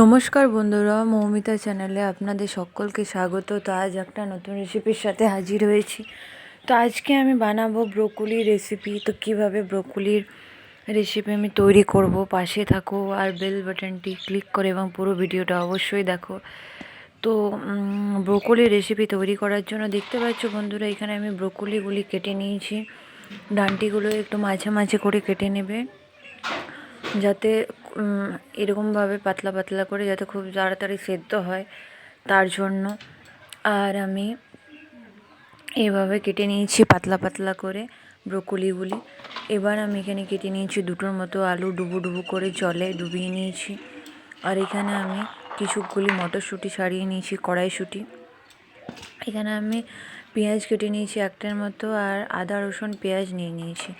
নমস্কার বন্ধুরা, মৌমিতা চ্যানেলে আপনাদের সকলকে স্বাগত। তো আজ একটা নতুন রেসিপির সাথে হাজির হয়েছি। তো আজকে আমি বানাবো ব্রোকলি রেসিপি তো কীভাবে ব্রোকলির রেসিপি আমি তৈরি করব, পাশে থাকো আর বেল বাটনটি ক্লিক করে এবং পুরো ভিডিওটা অবশ্যই দেখো। তো ব্রোকলি রেসিপি তৈরি করার জন্য দেখতে পাচ্ছ বন্ধুরা, এখানে আমি ব্রোকলিগুলি কেটে নিয়েছি। ডান্টিগুলো একটু মাঝে মাঝে করে কেটে নেবে। যাতে এরকমভাবে পাতলা পাতলা করে যাতে খুব তাড়াতাড়ি সেদ্ধ হয় তার জন্য। আর আমি এভাবে কেটে নিয়েছি পাতলা পাতলা করে ব্রোকলিগুলি। এবার আমি এখানে কেটে নিয়েছি দুটোর মতো আলু ডুবু ডুবু করে জলে ডুবিয়ে নিয়েছি। আর এখানে আমি কিছুগুলি মটরশুঁটি ছাড়িয়ে নিয়েছি, কড়াইশুঁটি। এখানে আমি পেঁয়াজ কেটে নিয়েছি একটার মতো আর আদা, রসুন, পেঁয়াজ নিয়ে নিয়েছি।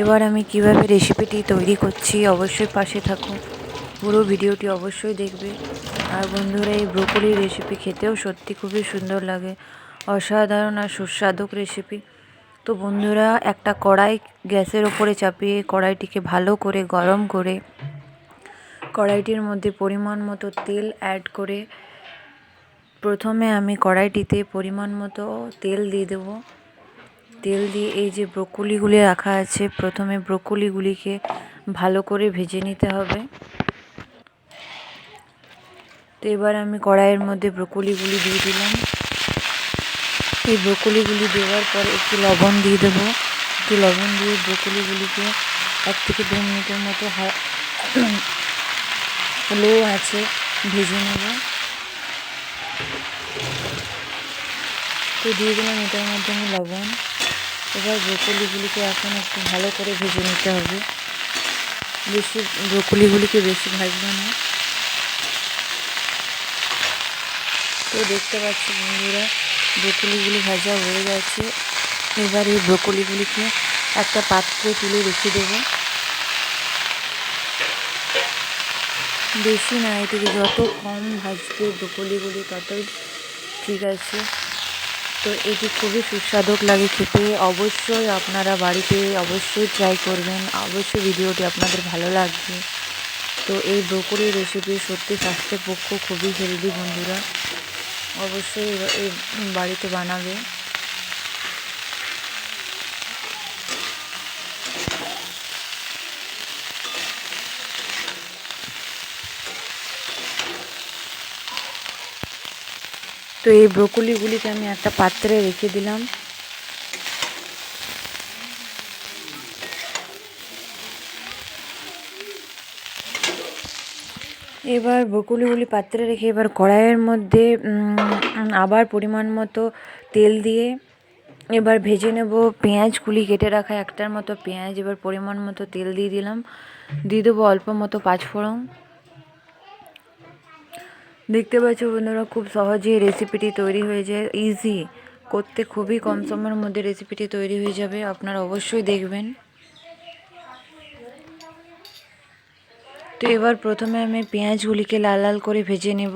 এবার আমি কীভাবে রেসিপিটি তৈরি করছি অবশ্যই পাশে থাকুন পুরো ভিডিওটি অবশ্যই দেখবে। আর বন্ধুরা, এই ব্রোকলির রেসিপি খেতেও সত্যি খুবই সুন্দর লাগে। অসাধারণ আর সুস্বাদু রেসিপি তো বন্ধুরা, একটা কড়াই গ্যাসের ওপরে চাপিয়ে কড়াইটিকে ভালো করে গরম করে কড়াইটির মধ্যে পরিমাণ মতো তেল অ্যাড করে প্রথমে আমি কড়াইটিতে পরিমাণ মতো তেল দিয়ে দেবো। তেল দিয়ে এই যে ব্রোকলিগুলি রাখা আছে, প্রথমে ব্রোকলিগুলিকে ভালো করে ভেজে নিতে হবে। তো এবার আমি কড়াইয়ের মধ্যে ব্রোকলিগুলি দিয়ে দিলাম। এই ব্রোকলিগুলি দেওয়ার পর একটু লবণ দিয়ে দেবো। একটু লবণ দিয়ে ব্রোকলিগুলিকে এক থেকে দু মিনিটের মতো লো আছে ভেজে নেব। তো দিয়ে দিলাম এটার মধ্যে আমি লবণ। এবার ব্রোকলিগুলিকে এখন একটু ভালো করে ভেজে নিতে হবে। বেশি ব্রোকলিগুলিকে বেশি ভাজবো না। তো দেখতে পাচ্ছি বন্ধুরা, ব্রোকলিগুলি ভাজা হয়ে গেছে। এবার এই ব্রোকলিগুলিকে একটা পাত্রে তুলে রেখে দেবো। বেশি না এটিকে যত কম ভাজবে ব্রোকলিগুলি ততই ঠিক আছে। তো এটি খুবই সুস্বাদু লাগে খেতে। অবশ্যই আপনারা বাড়িতে অবশ্যই ট্রাই করবেন। অবশ্যই ভিডিওটি আপনাদের ভালো লাগবে। তো এই ব্রোকলি রেসিপি সত্যি স্বাস্থ্যের পক্ষ খুবই হেলদি বন্ধুরা। অবশ্যই এই বাড়িতে বানাবে। তো এই ব্রোকলিগুলিকে আমি একটা পাত্রে রেখে দিলাম। এবার ব্রোকলিগুলি পাত্রে রেখে এবার কড়াইয়ের মধ্যে আবার পরিমাণ মতো তেল দিয়ে এবার ভেজে নেব পেঁয়াজগুলি, কেটে রাখা একটার মতো পেঁয়াজ, এবার পরিমাণ মতো তেল দিয়ে দিলাম। দিয়ে দেবো অল্প মতো পাঁচফোড়ন। দেখতে পাচ্ছ বন্ধুরা, খুব সহজেই রেসিপিটি তৈরি হয়ে যায়। ইজি করতে খুবই কম সময়ের মধ্যে রেসিপিটি তৈরি হয়ে যাবে। আপনারা অবশ্যই দেখবেন। তো এবার প্রথমে আমি পেঁয়াজগুলিকে লাল লাল করে ভেজে নেব।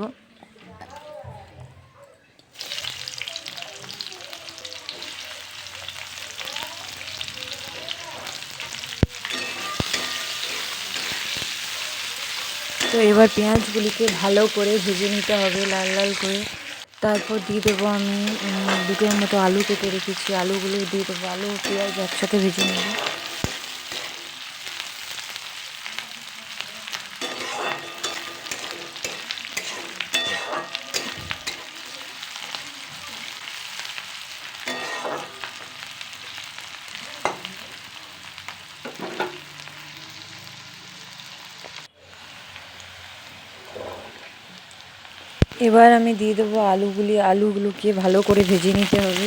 তো এবার পেঁয়াজগুলিকে ভালো করে ভেজে নিতে হবে লাল লাল করে। তারপর দিয়ে দেবো আমি দুটোর মতো আলু কেটে রেখেছি। আলুগুলো দিয়ে দেবো, আলু পেঁয়াজ একসাথে ভেজে নেব। এবার আমি দিয়ে দেবো আলুগুলি, আলুগুলোকে ভালো করে ভেজে নিতে হবে।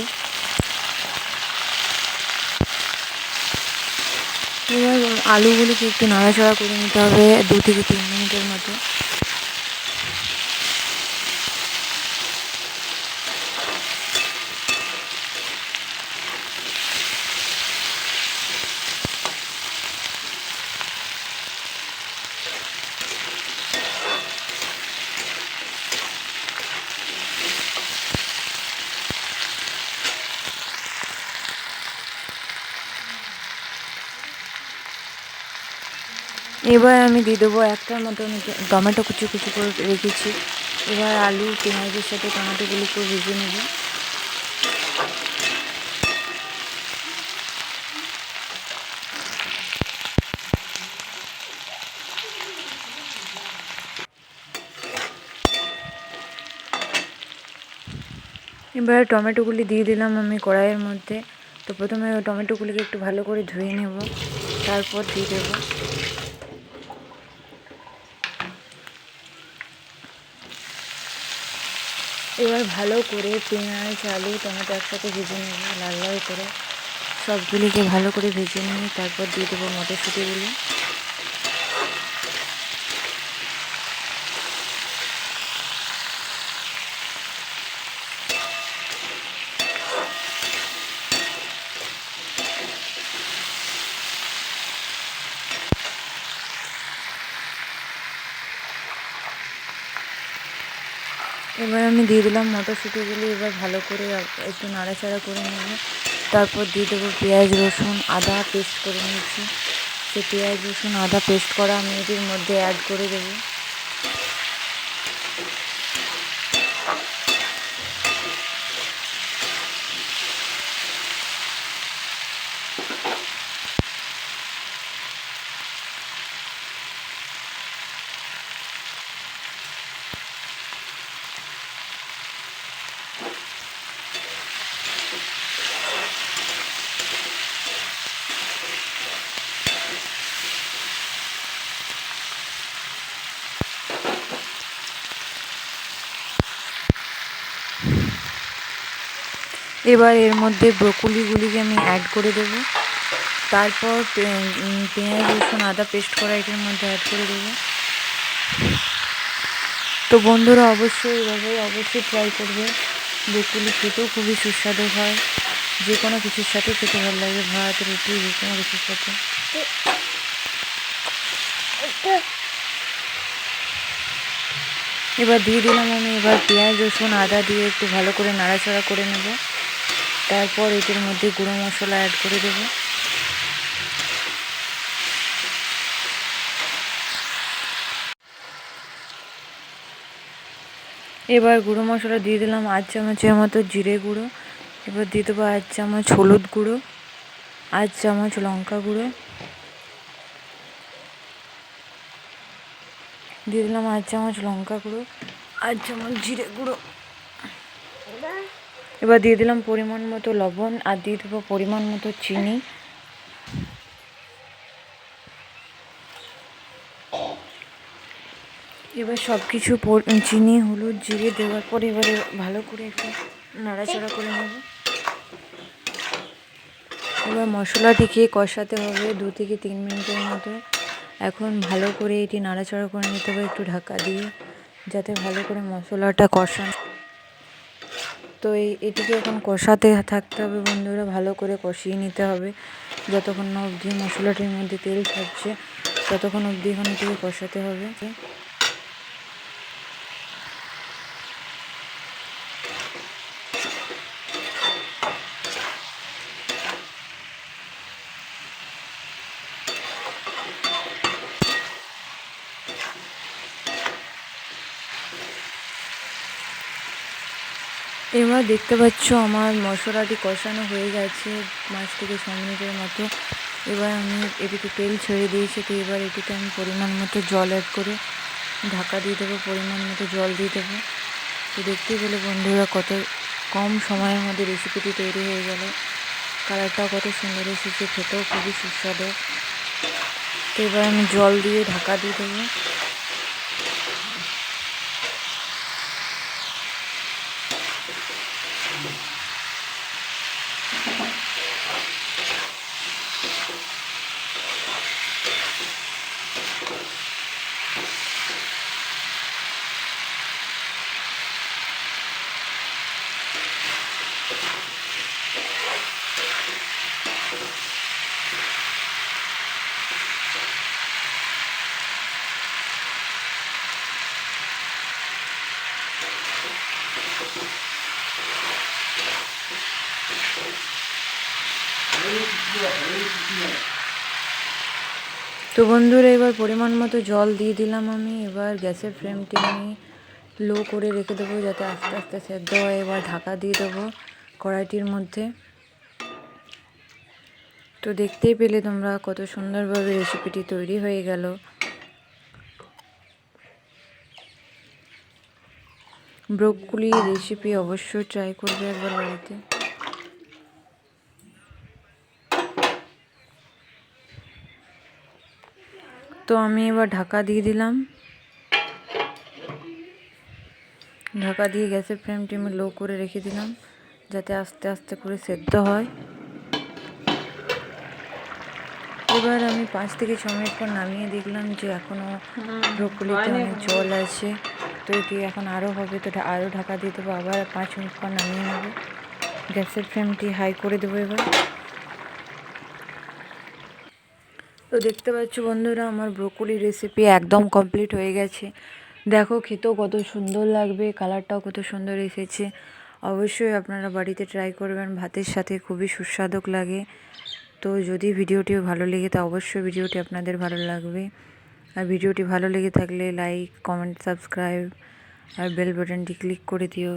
এবার আলুগুলিকে একটু নাড়াচাড়া করে নিতে হবে দু থেকে তিন মিনিটের মতো। এবার আমি দিয়ে দেবো একটার মতন টমেটো কুচি কুচি করে রেখেছি। এবার আলু, পেঁয়াজের সাথে টমেটোগুলোকে ভেজে নেব। এবার টমেটোগুলি দিয়ে দিলাম আমি কড়াইয়ের মধ্যে। তো প্রথমে টমেটোগুলিকে একটু ভালো করে ধুয়ে নেব। তারপর দিয়ে দেবো। এবার ভালো করে পেঁয়াজ, আলু, টমেটো একসাথে ভেজে নেব লাল লাল করে সবগুলিকে ভালো করে ভেজে নিয়ে তারপর দিয়ে দেবো মটরশুঁটিগুলি। এবার আমি দিয়ে দিলাম মটরশুঁটিগুলি, এবার ভালো করে একটু নাড়াচাড়া করে নেব। তারপর দিয়ে দেবো পেঁয়াজ, রসুন, আদা পেস্ট করে নিয়েছি। সেই পেঁয়াজ, রসুন, আদা পেস্ট করা আমি এটির মধ্যে অ্যাড করে দেবো। এবার এর মধ্যে ব্রোকলিগুলিকে আমি অ্যাড করে দেবো। তারপর পেঁয়াজ, রসুন, আদা পেস্ট করা এটার মধ্যে অ্যাড করে দেবো। তো বন্ধুরা অবশ্যই এভাবে অবশ্যই ট্রাই করবে। ব্রোকলি খেতেও খুবই সুস্বাদু হয়। যে কোনো কিছুর সাথে খেতে ভালো লাগে, ভাত, রুটি, যে কোনো কিছুর সাথে। এবার দিয়ে দিলাম আমি এবার পেঁয়াজ, রসুন, আদা দিয়ে একটু ভালো করে নাড়াচাড়া করে নেব। তারপর এটির মধ্যে গুঁড়ো মশলা অ্যাড করে দেব। এবার গুঁড়ো মশলা দিয়ে দিলাম আধ চামচের মতো জিরে গুঁড়ো। এবার দিয়ে দেবো আধ চামচ হলুদ গুঁড়ো, আধ চামচ লঙ্কা গুঁড়ো। দিয়ে দিলাম আধ চামচ লঙ্কা গুঁড়ো, আধ চামচ জিরে গুঁড়ো। এবার দিয়ে দিলাম পরিমাণ মতো লবণ আর দিয়ে দেবো পরিমাণ মতো চিনি। এবার সব কিছু চিনি, হলুদ, জিরে দেওয়ার পর এবারে ভালো করে একটু নাড়াচাড়া করে নেব। এবার মশলাটিকে কষাতে হবে দু থেকে তিন মিনিটের মতো। এখন ভালো করে এটি নাড়াচাড়া করে নিতে হবে একটু ঢাকা দিয়ে, যাতে ভালো করে মশলাটা কষানো তো এই, এটিকে এখন কষাতে থাকতে হবে বন্ধুরা, ভালো করে কষিয়ে নিতে হবে। যতক্ষণ না অবধি মশলাটির মধ্যে তেল থাকছে ততক্ষণ অবধি এখন কষাতে হবে। এবার দেখতে পাচ্ছ আমার মশলাটি কষানো হয়ে গেছে পাঁচ থেকে মিনিটের মতো। এবার আমি এটিতে তেল ছেড়ে দিয়েছি, তো এবার এটিতে আমি পরিমাণ মতো জল অ্যাড করে ঢাকা দিয়ে দেবো, পরিমাণ মতো জল দিয়ে দেবো। তো দেখতেই পেলে বন্ধুরা কত কম সময়ের মধ্যে রেসিপিটি তৈরি হয়ে গেল। কালারটাও কত সুন্দর এসেছে, খেতেও খুবই সুস্বাদু। তো এবার আমি জল দিয়ে ঢাকা দিয়ে দেবো। তো বন্ধুরা এবার পরিমাণ মতো জল দিয়ে দিলাম আমি। এবার গ্যাসের ফ্লেমটি আমি লো করে রেখে দেবো যাতে আস্তে আস্তে সেদ্ধ হয়, এবার ঢাকা দিয়ে দেবো কড়াইটির মধ্যে। তো দেখতেই পেলে তোমরা কত সুন্দরভাবে রেসিপিটি তৈরি হয়ে গেল। ব্রোকলি রেসিপি অবশ্যই ট্রাই করবে একবার বাড়িতে। তো আমি এবার ঢাকা দিয়ে দিলাম। ঢাকা দিয়ে গ্যাসের ফ্লেমটি আমি লো করে রেখে দিলাম যাতে আস্তে আস্তে করে সেদ্ধ হয়। এবার আমি পাঁচ থেকে ছ মিনিট পর নামিয়ে দেখলাম যে এখনও ব্রোকলিতে অনেক জল আছে। তো এটি এখন আরও হবে তো আরও ঢাকা দিয়ে দেবো আবার পাঁচ মিনিট পর নামিয়ে নেব। গ্যাসের ফ্লেমটি হাই করে দেবো এবার। তো দেখতে পাচ্ছ বন্ধুরা আমার ব্রোকলি রেসিপি একদম কমপ্লিট হয়ে গেছে। দেখো খেতেও কত সুন্দর লাগবে, কালারটাও কত সুন্দর এসেছে। অবশ্যই আপনারা বাড়িতে ট্রাই করবেন, ভাতের সাথে খুবই সুস্বাদক লাগে। তো যদি ভিডিওটি ভালো লেগে তা অবশ্যই ভিডিওটি আপনাদের ভালো লাগবে। আর ভিডিওটি ভালো লেগে থাকলে লাইক কমেন্ট সাবস্ক্রাইব আর বেল বাটনটি ক্লিক করে দিও।